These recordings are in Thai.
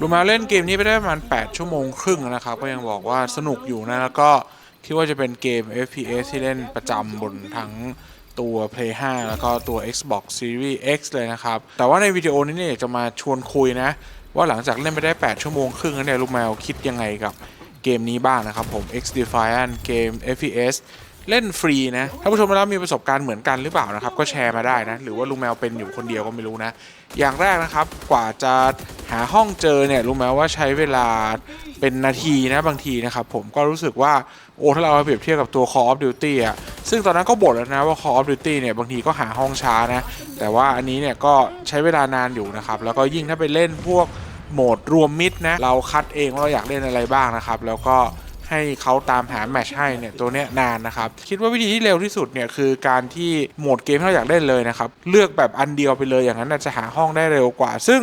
ลูมาเล่นเกมนี้ไปได้ประมาณ 8 ชั่วโมงครึ่งนะครับ ก็ยังบอกว่าสนุกอยู่นะ แล้วก็คิดว่าจะเป็นเกม FPS ที่เล่นประจำบนทั้งตัว Play 5 แล้วก็ตัว Xbox Series X เลยนะครับ แต่ว่าในวิดีโอนี้เนี่ยจะมาชวนคุยนะ ว่าหลังจากเล่นไปได้ 8 ชั่วโมงครึ่งแล้วเนี่ยลูกแมวคิดยังไงกับเกมนี้บ้างนะครับผม X Defiant เกม FPS เล่นฟรีนะถ้าผู้ชมแล้วมีประสบการณ์เหมือนกันหรือเปล่านะครับ ก็แชร์มาได้นะ หรือว่าลุงแมวเป็นอยู่คนเดียวก็ไม่รู้นะ อย่างแรกนะครับ กว่าจะ หาห้องเจอเนี่ยรู้ไหมว่าใช้เวลาเป็นนาทีนะบางทีนะครับผมก็รู้สึกว่าโอ้ถ้าเราเปรียบเทียบกับตัว Call of Duty อะซึ่งตอนนั้นก็บ่นแล้วนะว่า Call of Duty เนี่ยบางทีก็หาห้องช้านะ แต่ว่าอันนี้เนี่ยก็ใช้เวลานานอยู่นะครับแล้วก็ยิ่งถ้าไปเล่นพวกโหมดรวมมิดนะเราคัดเองว่าเราอยากเล่นอะไรบ้างนะครับแล้วก็ให้เขาตามหาแมชให้เนี่ยตัวเนี้ยนานนะครับ คิดว่าวิธีที่เร็วที่สุดเนี่ยคือการที่โหมดเกมที่เราอยากเล่นเลยนะครับ เลือกแบบอันเดียวไปเลยอย่างนั้นจะหาห้องได้เร็วกว่า ซึ่ง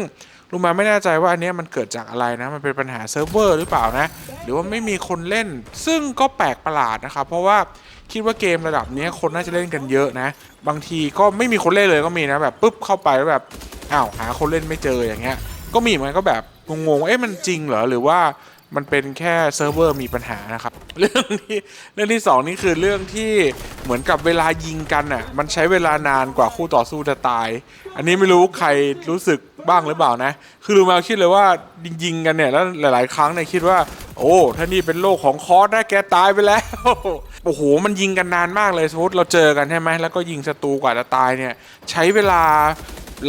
ลุงมาไม่แน่ใจว่าอันนี้มันเกิดจากอะไรนะ มันเป็นปัญหาเซิร์ฟเวอร์หรือเปล่านะ หรือว่าไม่มีคนเล่น ซึ่งก็แปลกประหลาดนะครับ เพราะว่าคิดว่าเกมระดับนี้คนน่าจะเล่นกันเยอะนะ บางทีก็ไม่มีคนเล่นเลยก็มีนะแบบปุ๊บเข้าไปแล้วแบบอ้าวหาคนเล่นไม่เจออย่างเงี้ย ก็มีเหมือนก็แบบงงๆเอ๊ะมันจริงเหรอหรือว่ามันเป็นแค่เซิร์ฟเวอร์มีปัญหานะครับ เรื่องที่เรื่องที่สองนี่คือเรื่องที่เหมือนกับเวลายิงกันอะมันใช้เวลานานกว่าคู่ต่อสู้จะตาย อันนี้ไม่รู้ใครรู้สึก บ้างหรือเปล่านะ คือรู้มาคิดเลยว่ายิงๆกันเนี่ยแล้วหลาย ๆ ครั้งเนี่ยคิดว่า โอ้ถ้านี่เป็นโลกของคอร์สนะแกตายไปแล้วโอ้โหมันยิงกันนานมากเลยสมมติเราเจอกันใช่ไหมแล้วก็ยิงศัตรูกว่าจะตายเนี่ยใช้เวลา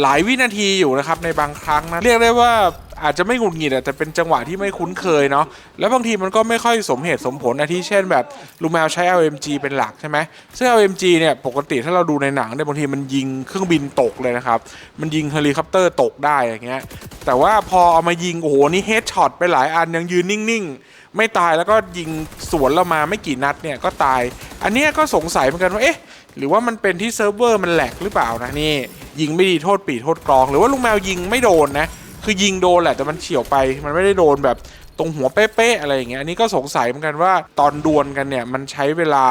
หลายวินาทีอยู่นะครับในบางครั้งนะเรียกได้ว่า อาจจะไม่หงุดหงิดแต่เป็นจังหวะที่ไม่คุ้นเคยเนาะแล้วบางทีมันก็ไม่ค่อยสมเหตุสมผลนะที่เช่นแบบลูแมวใช้ LMG เป็นหลักใช่ไหมซึ่ง LMG เนี่ยปกติถ้าเราดูในหนังเนี่ยบางทีมันยิงเครื่องบินตกเลยนะครับมันยิงเฮลิคอปเตอร์ตกได้อย่างเงี้ยแต่ว่าพอเอามายิงโอ้โหนี่เฮดช็อตไปหลายอันยังยืนนิ่งๆ ไม่ตายแล้วก็ยิงสวนเรามาไม่กี่นัดเนี่ยก็ตาย อันนี้ก็สงสัยเหมือนกันว่าเอ๊ะหรือว่ามันเป็นที่เซิร์ฟเวอร์มันแหลกหรือเปล่านะนี่ยิงไม่ดีโทษปีโทษกรอง หรือว่าลุงแมวยิงไม่โดนนะ คือยิงโดนแหละแต่มันเฉียวไป มันไม่ได้โดนแบบตรงหัวเป๊ะๆอะไรอย่างเงี้ยอันนี้ก็สงสัยเหมือนกันว่าตอนดวลกันเนี่ยมันใช้เวลา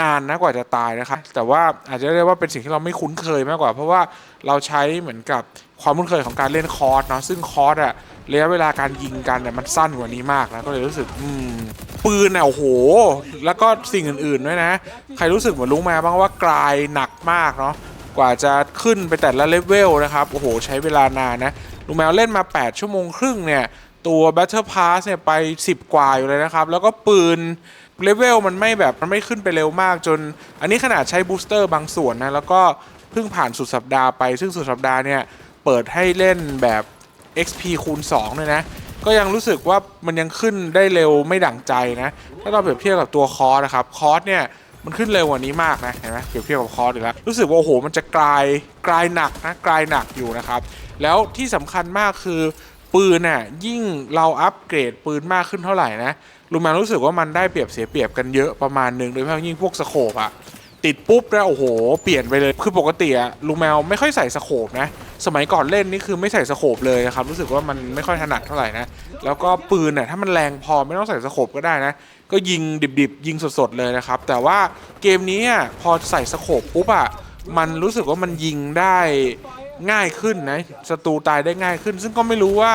นานนะกว่าจะตายนะครับแต่ว่าอาจจะเรียกว่าเป็นสิ่งที่เราไม่คุ้นเคยมากกว่า เพราะว่าเราใช้เหมือนกับความคุ้นเคยของการเล่นคอร์สเนาะซึ่งคอร์สอะระยะเวลาการยิงกันเนี่ยมันสั้นกว่านี้มากนะก็เลยรู้สึกอืมปืนอะโอ้โห แล้วก็สิ่งอื่นๆด้วยนะ ใครรู้สึกเหมือนลุงมาบ้างว่ากลายหนักมากเนาะกว่าจะขึ้นไปแต่ละเลเวลนะครับโอ้โห ใช้เวลานานนะ ลุงแมวเล่นมา 8 ชั่วโมงครึ่งเนี่ย ตัว Battle Pass เนี่ยไป 10 กว่าอยู่เลยนะครับ แล้วก็ปืนเลเวลมันไม่แบบมันไม่ขึ้นไปเร็วมากจน อันนี้ขนาดใช้บูสเตอร์บางส่วนนะ แล้วก็เพิ่งผ่านสุดสัปดาห์ไป ซึ่งสุดสัปดาห์เนี่ย เปิดให้เล่นแบบ XP คูณ2เลยนะ ก็ยังรู้สึกว่ามันยังขึ้นได้เร็วไม่ดั่งใจนะ ถ้าเราเปรียบเทียบกับตัวคอร์สนะครับ คอร์สเนี่ยมันขึ้นเร็วกว่านี้มากนะ เห็นไหมเปรียบเทียบกับคอร์สอีกแล้ว รู้สึกว่าโอ้โห มันจะกลายกลายหนักนะ กลายหนักอยู่นะครับ แล้วที่สำคัญมากคือปืนน่ะยิ่งเราอัปเกรดปืนมากขึ้นเท่าไหร่นะลูมารู้สึกว่ามันได้เปรียบเสียเปรียบกันเยอะประมาณหนึ่งโดยเฉพาะยิ่งพวกสโคปอะติดปุ๊บนะโอ้โห เปลี่ยนไปเลยคือปกติอะลุงแมวไม่ค่อยใส่สโคปนะ สมัยก่อนเล่นนี่คือไม่ใส่สโคปเลยนะครับ รู้สึกว่ามันไม่ค่อยถนัดเท่าไหร่นะ แล้วก็ปืนเนี่ยถ้ามันแรงพอไม่ต้องใส่สโคปก็ได้นะ ก็ยิงดิบๆ ยิงสดๆเลยนะครับ แต่ว่าเกมนี้อะพอใส่สโคปปุ๊บอะมันรู้สึกว่ามันยิงได้ ง่ายขึ้นนะศัตรูตายได้ง่ายขึ้น ซึ่งก็ไม่รู้ว่า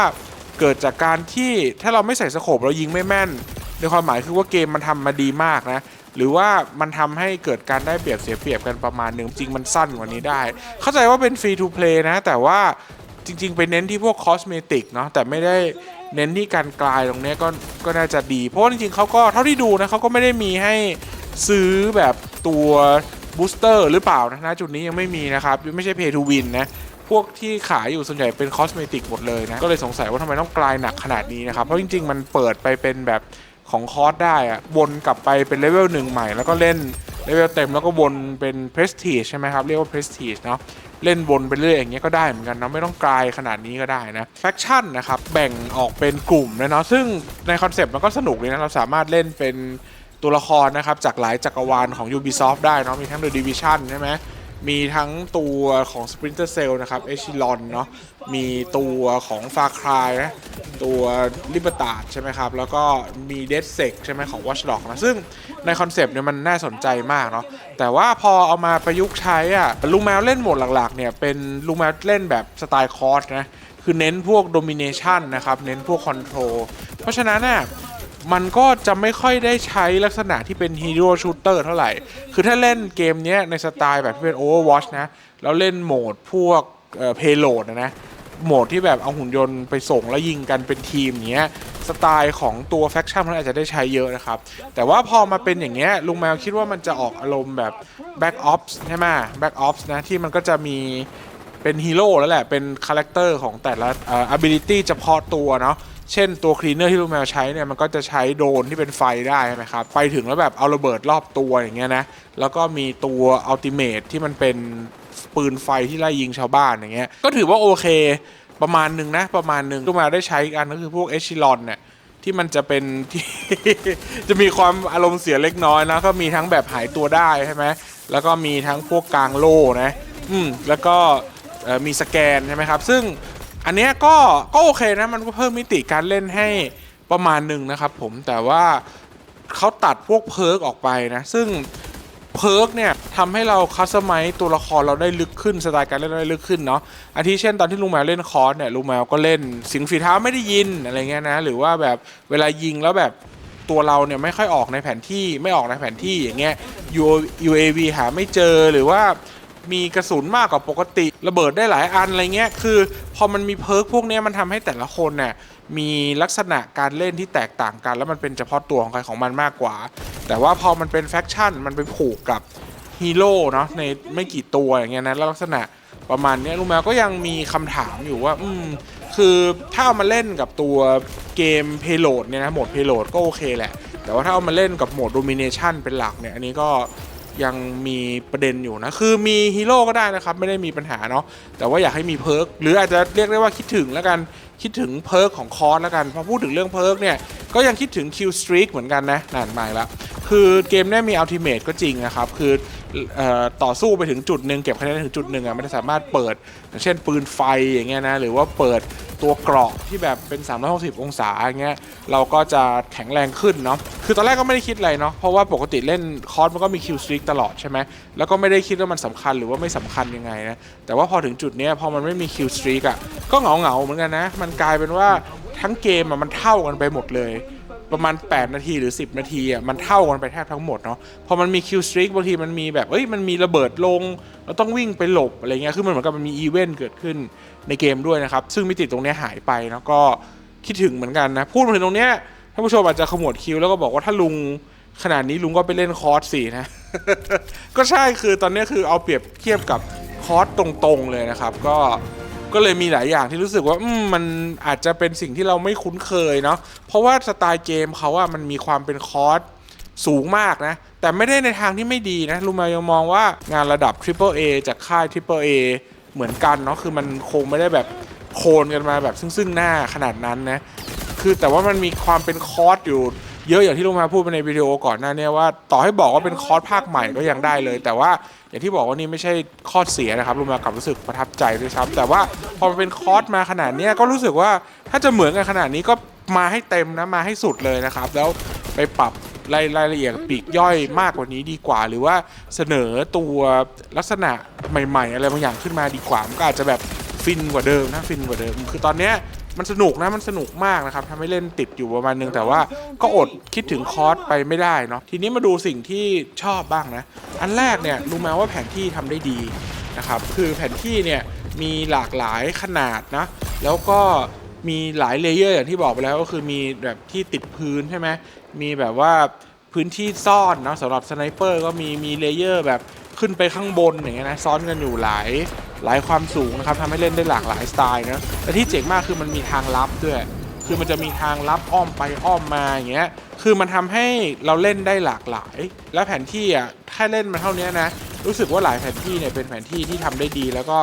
เกิดจากการที่ถ้าเราไม่ใส่สโคปเรายิงไม่แม่น ในความหมายคือว่าเกมมันทำมาดีมากนะหรือว่ามันทำให้เกิดการได้เปรียบเสียเปรียบกันประมาณหนึ่งจริงมันสั้นกว่านี้ได้ เข้าใจว่าเป็นฟรีทูเพลย์นะ แต่ว่าจริง ๆ ไปเน้นที่พวกคอสเมติกเนาะแต่ไม่ได้เน้นที่การกลายตรงนี้ก็ก็น่าจะดี เพราะว่าจริงๆเขาก็เท่าที่ดูนะเขาก็ไม่ได้มีให้ซื้อแบบตัวบูสเตอร์หรือเปล่านะจุดนี้ยังไม่มีนะครับ ไม่ใช่เพย์ทูวินนะ พวกที่ขายอยู่ส่วนใหญ่เป็นคอสเมติกหมดเลยนะ ก็เลยสงสัยว่าทำไมต้องกลายหนักขนาดนี้นะครับ เพราะจริงๆ มันเปิดไปเป็นแบบของคอสได้อะวนกลับไปเป็นเลเวลหนึ่งใหม่ แล้วก็เล่นเลเวลเต็มแล้วก็วนเป็นเพรสทีชใช่ไหมครับ เรียกว่าเพรสทีชเนาะเล่นวนไปเรื่อยอย่างเงี้ยก็ได้เหมือนกันเนาะไม่ต้องกลายขนาดนี้ก็ได้นะแฟคชั่นนะครับ แบ่งออกเป็นกลุ่มนะเนาะซึ่งในคอนเซปต์มันก็สนุกเลยนะ เราสามารถเล่นเป็นตัวละครนะครับ จากหลายจักรวาลของ Ubisoft ได้เนาะมีทั้ง The Division ใช่ไหม มีทั้งตัวของ Splinter Cell นะครับ Echelon เนาะมีตัวของ Far Cry นะตัว l i b e r t a ใช่ไหมครับ แล้วก็มี Dead Sec ใช่ไหมของ Watch Dogs นะ ซึ่งในคอนเซปต์เนี่ยมันน่าสนใจมากเนาะแต่ว่าพอเอามาประยุกต์ใช้อะลุงแมวเล่นโหมดหลักๆเนี่ยเป็นลุงแมวเล่นแบบสไตล์คอร์สนะ คือเน้นพวก domination นะครับ เน้นพวก control เพราะฉะนั้นน่ะ มันก็จะไม่ค่อยได้ใช้ลักษณะที่เป็น hero shooter เท่าไหร่ คือถ้าเล่นเกมนี้ในสไตล์แบบที่เป็น overwatch นะ แล้วเล่นโหมดพวกเอ่อ payload นะนะโหมดที่แบบเอาหุ่นยนต์ไปส่งแล้วยิงกันเป็นทีมเงี้ยสไตล์ของตัวแฟคชั่นมันอาจจะได้ใช้เยอะนะครับ แต่ว่าพอมาเป็นอย่างเงี้ยลุงแมวคิดว่ามันจะออกอารมณ์แบบ Back Ops ใช่ไหม Back Ops นะที่มันก็จะมีเป็นฮีโร่แล้วแหละ เป็นคาแรคเตอร์ของแต่ละเอ่อ ability เฉพาะตัวเนาะ เช่นตัวคลีนเนอร์ที่ลุงแมวใช้เนี่ยมันก็จะใช้โดรนที่เป็นไฟได้ใช่ไหมครับไปถึงแล้วแบบเอาระเบิดรอบตัวอย่างเงี้ยนะแล้วก็มีตัวอัลติเมทที่มันเป็นปืนไฟที่ไล่ยิงชาวบ้านอย่างเงี้ยก็ถือว่าโอเคประมาณหนึ่งนะประมาณหนึ่งลูก็มาได้ใช้กันก็คือพวกเอชิลอนเนี่ยที่มันจะเป็นที่จะมีความอารมณ์เสียเล็กน้อยนะก็มีทั้งแบบหายตัวได้ใช่ไหมแล้วก็มีทั้งพวกกลางโล่นะอืมแล้วก็มีสแกนใช่ไหมครับ ซึ่ง อันเนี้ยก็ก็โอเคนะมันก็เพิ่มมิติการเล่นให้ประมาณหนึ่งนะครับผมแต่ว่าเขาตัดพวกเพิร์กออกไปนะซึ่งเพิร์กเนี่ยทำให้เราคัสตอมไมตัวละครเราได้ลึกขึ้นสไตล์การเล่นได้ลึกขึ้นเนาะอาทิเช่นตอนที่ลุงแมวเล่นคอร์สเนี่ยลุงแมวก็เล่นสียงฝีเท้าไม่ได้ยินอะไรเงี้ยนะหรือว่าแบบเวลายิงแล้วแบบตัวเราเนี่ยไม่ค่อยออกในแผนที่ไม่ออกในแผนที่อย่างเงี้ย UAV หาไม่เจอหรือว่า มีกระสุนมากกว่าปกติ ระเบิดได้หลายอันอะไรเงี้ยคือ พอมันมีเพิร์กพวกนี้มันทำให้แต่ละคนเนี่ยมีลักษณะการเล่นที่แตกต่างกัน แล้วมันเป็นเฉพาะตัวของใครของมันมากกว่า แต่ว่าพอมันเป็นแฟคชั่นมันไปผูกกับฮีโร่เนาะในไม่กี่ตัวอย่างเงี้ยนะแล้วลักษณะประมาณนี้ลุงแมวก็ยังมีคำถามอยู่ว่า อืมคือถ้าเอามาเล่นกับตัวเกม Payload เนี่ยนะโหมด Payload ก็โอเคแหละ แต่ว่าถ้าเอามาเล่นกับโหมด Domination เป็นหลักเนี่ยอันนี้ก็ ยังมีประเด็นอยู่นะ คือมีฮีโร่ก็ได้นะครับ ไม่ได้มีปัญหาเนาะแต่ว่าอยากให้มีเพิร์กหรืออาจจะเรียกได้ว่าคิดถึงแล้วกันคิดถึงเพิร์กของคอร์สแล้วกันพอพูดถึงเรื่องเพิร์กเนี่ย ก็ยังคิดถึง Kill Streak เหมือนกันนะนานมาแล้ว คือเกมนี้มี Ultimate ก็จริงนะครับ คืออต่อสู้ไปถึงจุดหนึ่งเก็บคะแนนถึงจุดหนึ่งอะมันจะสามารถเปิด เช่นปืนไฟอย่างเงี้ยนะ หรือว่าเปิด ตัวเกราะที่แบบเป็น 360 องศาอย่างเงี้ยเราก็จะแข็งแรงขึ้นเนาะคือตอนแรกก็ไม่ได้คิดอะไรเนาะเพราะว่าปกติเล่นคอร์สมันก็มีคิวสตรีกตลอดใช่ไหมแล้วก็ไม่ได้คิดว่ามันสำคัญหรือว่าไม่สำคัญยังไงนะแต่ว่าพอถึงจุดเนี้ยพอมันไม่มีคิวสตรีกอะก็เหงาเหงาเหมือนกันนะมันกลายเป็นว่าทั้งเกมอะมันเท่ากันไปหมดเลย ประมาณ 8 นาทีหรือ 10 นาทีอะมันเท่ากันไปแทบทั้งหมดเนาะพอมันมีคิวสตรีกบางทีมันมีแบบเอ้ยมันมีระเบิดลงเราต้องวิ่งไปหลบอะไรเงี้ยคือมันเหมือนกับมันมีอีเวนต์เกิดขึ้นในเกมด้วยนะครับ ซึ่งมิติตรงเนี้ยหายไปเนาะก็คิดถึงเหมือนกันนะพูดมาถึงตรงเนี้ยท่านผู้ชมอาจจะขมวดคิวแล้วก็บอกว่าถ้าลุงขนาดนี้ลุงก็ไปเล่นคอร์สสี่นะ ก็ใช่คือตอนนี้คือเอาเปรียบเทียบกับคอร์สตรงๆเลยนะครับ ก็ ก็เลยมีหลายอย่างที่รู้สึกว่าอมมันอาจจะเป็นสิ่งที่เราไม่คุ้นเคยเนาะเพราะว่าสไตล์เกมเขาอะมันมีความเป็นคอร์สสูงมากนะ แต่ไม่ได้ในทางที่ไม่ดีนะลุงมายังมองว่างานระดับ Triple A จากค่าย Triple A เหมือนกันเนาะคือมันคงไม่ได้แบบโคลนกันมาแบบซึ่งซึ่งหน้าขนาดนั้นนะคือแต่ว่ามันมีความเป็นคอร์สอยู่ เยอะอย่างที่ลุงมาพูดไปในวิดีโอก่อนหน้าเนี้ว่า ต่อให้บอกว่าเป็นคอร์สภาคใหม่ก็ยังได้เลย แต่ว่าอย่างที่บอกว่านี่ไม่ใช่ข้อเสียนะครับลุงมากลับรู้สึกประทับใจด้วยซ้ำแต่ว่าพอมันเป็นคอร์สมาขนาดนี้ก็รู้สึกว่าถ้าจะเหมือนกันขนาดนี้ก็มาให้เต็มนะมาให้สุดเลยนะครับ แล้วไปปรับรายรายละเอียดปีกย่อยมากกว่านี้ดีกว่า หรือว่าเสนอตัวลักษณะใหม่ ๆ อะไรบางอย่างขึ้นมาดีกว่ามันก็อาจจะแบบฟินกว่าเดิมนะฟินกว่าเดิม คือตอนเนี้ย มันสนุกนะมันสนุกมากนะครับทำให้เล่นติดอยู่ประมาณนึงแต่ว่าก็อดคิดถึงคอร์สไปไม่ได้เนาะทีนี้มาดูสิ่งที่ชอบบ้างนะ อันแรกเนี่ยรู้ไหมว่าแผนที่ทำได้ดีนะครับคือแผนที่เนี่ยมีหลากหลายขนาดนะแล้วก็มีหลายเลเยอร์อย่างที่บอกไปแล้วก็คือมีแบบที่ติดพื้นใช่ไหมมีแบบว่าพื้นที่ซ่อนนะสำหรับสไนเปอร์ก็มีมีเลเยอร์แบบ ขึ้นไปข้างบนอย่างเงี้ยนะซ้อนกันอยู่หลายหลายความสูงนะครับทำให้เล่นได้หลากหลายสไตล์นะแต่ที่เจ๋งมากคือมันมีทางลับด้วย คือมันจะมีทางลับอ้อมไปอ้อมมาอย่างเงี้ยคือมันทำให้เราเล่นได้หลากหลาย และแผนที่อะถ้าเล่นมาเท่านี้นะรู้สึกว่าหลายแผนที่เนี่ยเป็นแผนที่ที่ทำได้ดี แล้วก็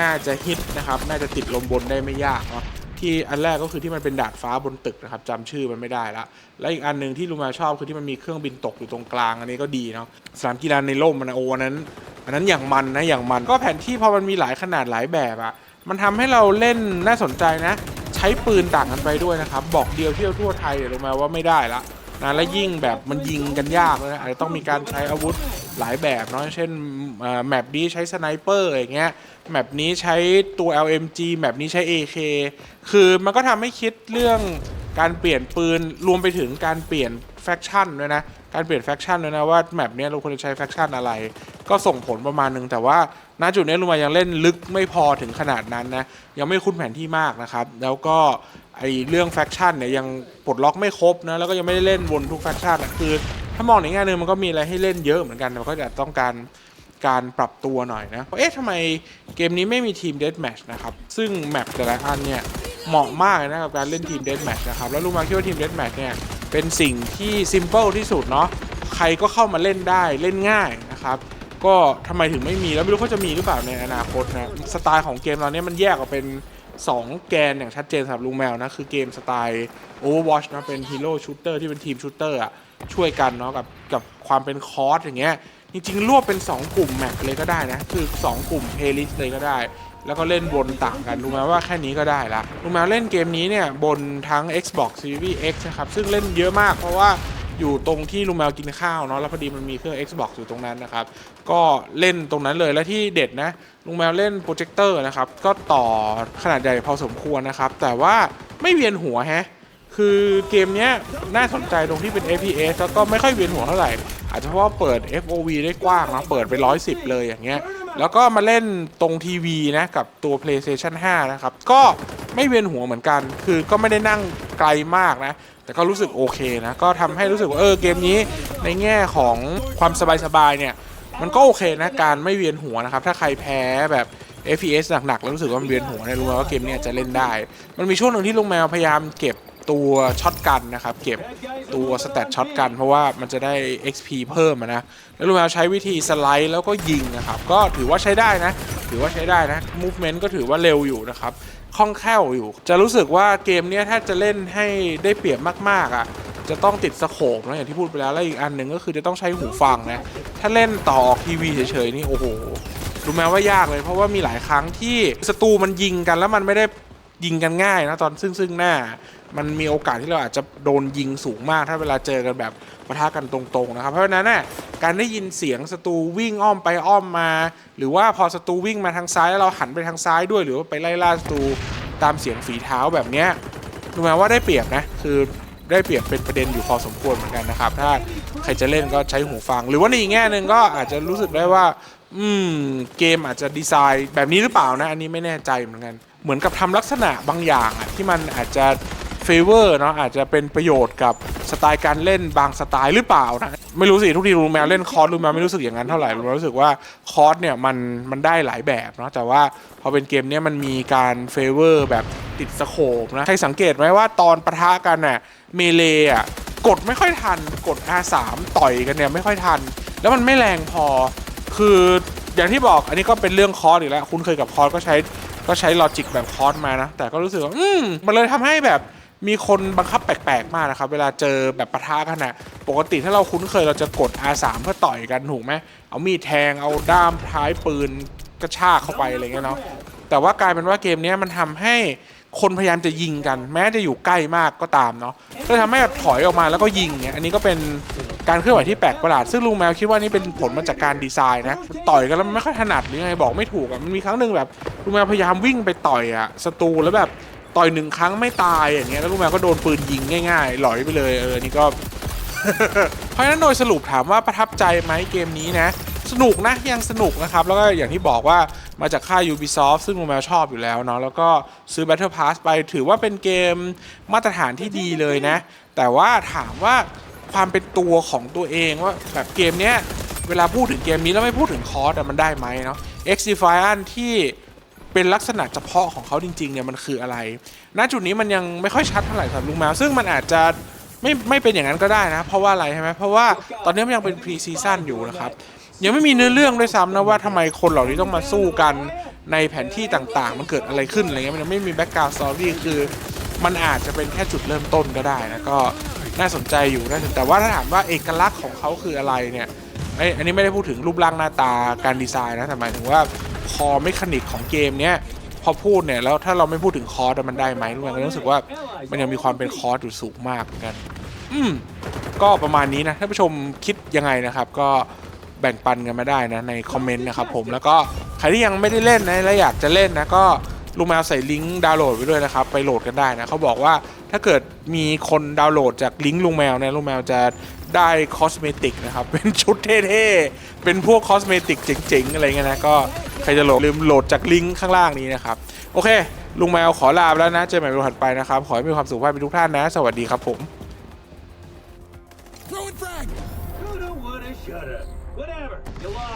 น่าจะฮิตนะครับน่าจะติดลมบนได้ไม่ยากเนาะ ที่อันแรกก็คือที่มันเป็นดาดฟ้าบนตึกนะครับจำชื่อมันไม่ได้ละและอีกอันหนึ่งที่ลุงมาชอบคือที่มันมีเครื่องบินตกอยู่ตรงกลางอันนี้ก็ดีเนาะสนามกีฬาในร่มมันโอ้นั้น อันนั้นอย่างมันนะอย่างมันก็แผนที่พอมันมีหลายขนาดหลายแบบอะมันทำให้เราเล่นน่าสนใจนะ ใช้ปืนต่างกันไปด้วยนะครับ บอกเดียวเที่ยวทั่วไทยเดี๋ยวรู้ไหมว่าไม่ได้ละ นะและยิ่งแบบมันยิงกันยากเลยนะอาจจะต้องมีการใช้อาวุธหลายแบบเนาะเช่นเอ่อแมปนี้ใช้สไนเปอร์อย่างเงี้ยแมปนี้ใช้ตัว LMG แมปนี้ใช้ AK คือมันก็ทำให้คิดเรื่องการเปลี่ยนปืนรวมไปถึงการเปลี่ยนแฟคชั่นด้วยนะการเปลี่ยนแฟคชั่นด้วยนะว่าแมปนี้เราควรจะใช้แฟคชั่นอะไร ก็ส่งผลประมาณนึงแต่ว่าณจุดนี้ลุงมายังเล่นลึกไม่พอถึงขนาดนั้นนะยังไม่คุ้นแผนที่มากนะครับ แล้วก็ ไอเรื่องแฟคชั่นเนี่ยยังปลดล็อกไม่ครบนะแล้วก็ยังไม่ได้เล่นวนทุกแฟคชั่นอะคือถ้ามองในแง่หนึงมันก็มีอะไรให้เล่นเยอะเหมือนกันแต่ก็จะต้องการการปรับตัวหน่อยนะ เอ๊ะทำไมเกมนี้ไม่มีทีมเด a แมชนะครับ ซึ่งแมปแต่ละอันเนี่ยเหมาะมากนะกับการเล่นทีมเด a แมชนะครับ แล้วลุงมาคิดว่าทีมเด a แมชเนี่ยเป็นสิ่งที่ซิมเ l ิลที่สุดเนาะ ใครก็เข้ามาเล่นได้เล่นง่ายนะครับ ก็ทำไมถึงไม่มีแล้วไม่รู้เขาจะมีหรือเปล่าในอนาคตนะ สไตล์ของเกมเราเนี่ยมันแยกออกเป็น 2 แกนอย่างชัดเจนสำหรับลุงแมวนะ คือเกมสไตล์ Overwatch นะเป็นฮีโร่ชูตเตอร์ที่เป็นทีมชูตเตอร์อะช่วยกันเนาะกับกับความเป็นคอร์สอย่างเงี้ยจริงๆ รวบเป็น 2 กลุ่มแมปเลยก็ได้นะ คือ 2 กลุ่มเพลย์ลิสต์เลยก็ได้ แล้วก็เล่นบนต่างกันรู้ไหมว่าแค่นี้ก็ได้ละลุงแมวเล่นเกมนี้เนี่ยบนทั้ง Xbox Series X นะครับซึ่งเล่นเยอะมากเพราะว่า อยู่ตรงที่ลุงแมวกินข้าวเนาะแล้วพอดีมันมีเครื่อง Xbox อยู่ตรงนั้นนะครับ ก็เล่นตรงนั้นเลยและที่เด็ดนะลุงแมวเล่นโปรเจคเตอร์นะครับ ก็ต่อขนาดใหญ่พอสมควรนะครับ แต่ว่าไม่เวียนหัวแฮะคือเกมเนี้ยน่าสนใจตรงที่เป็น FPS แล้วก็ไม่ค่อยเวียนหัวเท่าไหร่ อาจจะเพราะว่าเปิด FOV ได้กว้างนะเปิดไป 110 เลยอย่างเงี้ยแล้วก็มาเล่นตรงทีวีนะกับตัว PlayStation 5 นะครับ ก็ไม่เวียนหัวเหมือนกัน คือก็ไม่ได้นั่งไกลมากนะ แต่ก็รู้สึกโอเคนะ ก็ทำให้รู้สึกว่าเออเกมนี้ในแง่ของความสบายๆเนี่ย มันก็โอเคนะ การไม่เวียนหัวนะครับ ถ้าใครแพ้แบบ FPS หนักๆ แล้วรู้สึกว่ามันเวียนหัวเนี่ยรู้ไหมว่าเกมนี้จะเล่นได้ มันมีช่วงหนึ่งที่ลุงแมวพยายามเก็บตัวช็อตกันนะครับ เก็บตัวสแตทช็อตกันเพราะว่ามันจะได้ XP เพิ่มนะ แล้วลุงแมวใช้วิธีสไลด์แล้วก็ยิงนะครับ ก็ถือว่าใช้ได้นะ ถือว่าใช้ได้นะ movement ก็ถือว่าเร็วอยู่นะครับ คล่องแคล่วอยู่ จะรู้สึกว่าเกมนี้ถ้าจะเล่นให้ได้เปรียบมากๆอะจะต้องติดสโคปนะอย่างที่พูดไปแล้วแล้วอีกอันหนึ่งก็คือจะต้องใช้หูฟังนะถ้าเล่นต่อออกทีวีเฉยๆนี่โอ้โหรู้ไหมว่ายากเลย เพราะว่ามีหลายครั้งที่ศัตรูมันยิงกันแล้วมันไม่ได้ ยิงกันง่ายนะตอนซึ่งซึ่งหน้า มันมีโอกาสที่เราอาจจะโดนยิงสูงมาก ถ้าเวลาเจอกันแบบปะทะกันตรงๆนะครับเพราะฉะนั้นน่ะการได้ยินเสียงศัตรูวิ่งอ้อมไปอ้อมมา หรือว่าพอศัตรูวิ่งมาทางซ้ายแล้วเราหันไปทางซ้ายด้วย หรือว่าไปไล่ล่าศัตรูตามเสียงฝีเท้าแบบเนี้ยรู้ไหมว่าได้เปรียบนะคือได้เปรียบเป็นประเด็นอยู่พอสมควรเหมือนกันนะครับ ถ้าใครจะเล่นก็ใช้หูฟัง หรือว่าในอีกแง่หนึ่งก็อาจจะรู้สึกได้ว่า อืม เกมอาจจะดีไซน์แบบนี้หรือเปล่านะ อันนี้ไม่แน่ใจเหมือนกัน เหมือนกับทำลักษณะบางอย่างอะที่มันอาจจะเฟเวอร์เนาะอาจจะเป็นประโยชน์กับสไตล์การเล่นบางสไตล์หรือเปล่านะไม่รู้สิทุกทีรูแมวเล่นคอร์สรูแมวไม่รู้สึกอย่างนั้นเท่าไหร่รูแมวรู้สึกว่าคอร์สเนี่ยมันมันได้หลายแบบเนาะแต่ว่าพอเป็นเกมเนี้ยมันมีการเฟเวอร์แบบติดสโคปนะใครสังเกตไหมว่าตอนปะทะกันน่ะเมเลอะกดไม่ค่อยทันกด R3 ต่อยกันเนี่ยไม่ค่อยทัน แล้วมันไม่แรงพอคืออย่างที่บอกอันนี้ก็เป็นเรื่องคอร์สอีกแล้ว คุณเคยกับคอร์สก็ใช้ ก็ใช้ลอจิกแบบคอร์สมานะ แต่ก็รู้สึกว่าอืมมันเลยทำให้แบบมีคนบังคับแปลกๆ มากนะครับ เวลาเจอแบบปะทะกันนะปกติถ้าเราคุ้นเคยเราจะกด R3 เพื่อต่อยกันถูกไหมเอามีดแทงเอาด้ามท้ายปืนกระชากเข้าไปอะไรเงี้ยเนาะแต่ว่ากลายเป็นว่าเกมนี้มันทำให้คนพยายามจะยิงกัน แม้จะอยู่ใกล้มากก็ตามเนาะก็ทำให้แบบถอยออกมาแล้วก็ยิงเนี่ยอันนี้ก็เป็นการเคลื่อนไหวที่แปลกประหลาด ซึ่งลุงแมวคิดว่านี่เป็นผลมาจากการดีไซน์นะ ต่อยกันแล้วมันไม่ค่อยถนัดหรือไงบอกไม่ถูกอะมันมีครั้งหนึ่งแบบ ลุงแมวพยายามวิ่งไปต่อยอะศัตรูแล้วแบบต่อยหนึ่งครั้งไม่ตายอย่างเงี้ยแล้วลุงแมวก็โดนปืนยิงง่ายๆหลอยไปเลยเออนี่ก็ เพราะฉะนั้นโดยสรุปถามว่าประทับใจไหมเกมนี้นะ สนุกนะยังสนุกนะครับ แล้วก็อย่างที่บอกว่ามาจากค่าย Ubisoft ซึ่งลุงแมวชอบอยู่แล้วเนาะแล้วก็ซื้อ Battle Pass ไปถือว่าเป็นเกมมาตรฐานที่ดีเลยนะ แต่ว่าถามว่าความเป็นตัวของตัวเองว่าแบบเกมเนี้ยเวลาพูดถึงเกมนี้แล้วไม่พูดถึงคอร์สมันได้ไหมเนาะ X Defiant ที่ เป็นลักษณะเฉพาะของเขาจริงๆเนี่ยมันคืออะไร ณ จุดนี้มันยังไม่ค่อยชัดเท่าไหร่สำหรับลุงแมว ซึ่งมันอาจจะไม่ไม่เป็นอย่างนั้นก็ได้นะ เพราะว่าอะไรใช่ไหมเพราะว่าตอนนี้มันยังเป็นพรีซีซั่นอยู่นะครับ ยังไม่มีเนื้อเรื่องด้วยซ้ำนะว่าทำไมคนเหล่านี้ต้องมาสู้กันในแผนที่ต่างๆ มันเกิดอะไรขึ้นอะไรเงี้ยมันยังไม่มีแบ็กกราวด์สตอรี่คือ มันอาจจะเป็นแค่จุดเริ่มต้นก็ได้นะก็น่าสนใจอยู่นะแต่ว่าถ้าถามว่าเอกลักษณ์ของเขาคืออะไรเนี่ยไออันนี้ไม่ได้พูดถึงรูปร่างหน้าตาการดีไซน์นะแต่หมายถึงว่า คอเมคานิกของเกมเนี้ยพอพูดเนี่ยแล้วถ้าเราไม่พูดถึงคอร์สมันได้ไหมรู้ไหมก็รู้สึกว่ามันยังมีความเป็นคอร์สอยู่สูงมากเหมือนกัน อืมก็ประมาณนี้นะท่านผู้ชมคิดยังไงนะครับ ก็แบ่งปันกันมาได้นะในคอมเมนต์นะครับผมแล้วก็ใครที่ยังไม่ได้เล่นนะและอยากจะเล่นนะก็ลุงแมวใส่ลิงก์ดาวน์โหลดไว้ด้วยนะครับ ไปโหลดกันได้นะเขาบอกว่าถ้าเกิดมีคนดาวน์โหลดจากลิงก์ลุงแมวเนี่ยลุงแมวจะได้คอสเมติกนะครับเป็นชุดเท่ๆเป็นพวกคอสเมติกเจ๋งๆอะไรเงี้ยนะก็ ใครจะโหลดลืมโหลดจากลิงก์ข้างล่างนี้นะครับ โอเค ลุงแมวขอลาไปแล้วนะ เจอกันใหม่ในวันถัดไปนะครับ ขอให้มีความสุขภาพทุกท่านนะ สวัสดีครับผม Throwing frag! Coulda, woulda, shoulda. Whatever. You lost.